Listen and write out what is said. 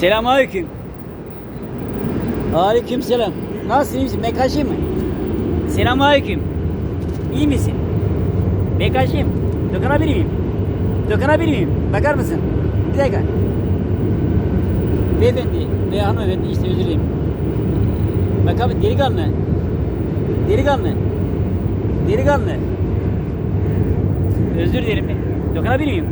Selamünaleyküm. Aleyküm selam. Nasılsın iyi misin? Bekacı mı? Selamünaleyküm. İyi misin? Bekacıyım. Dokunabilir miyim? Dokunabilir miyim? Bakar mısın? Bir dakika. Beyefendi veya hanımefendi işte özür dilerim. Bak abi delikanlı. Delikanlı. Delikanlı. Özür dilerim. Dokunabilir miyim?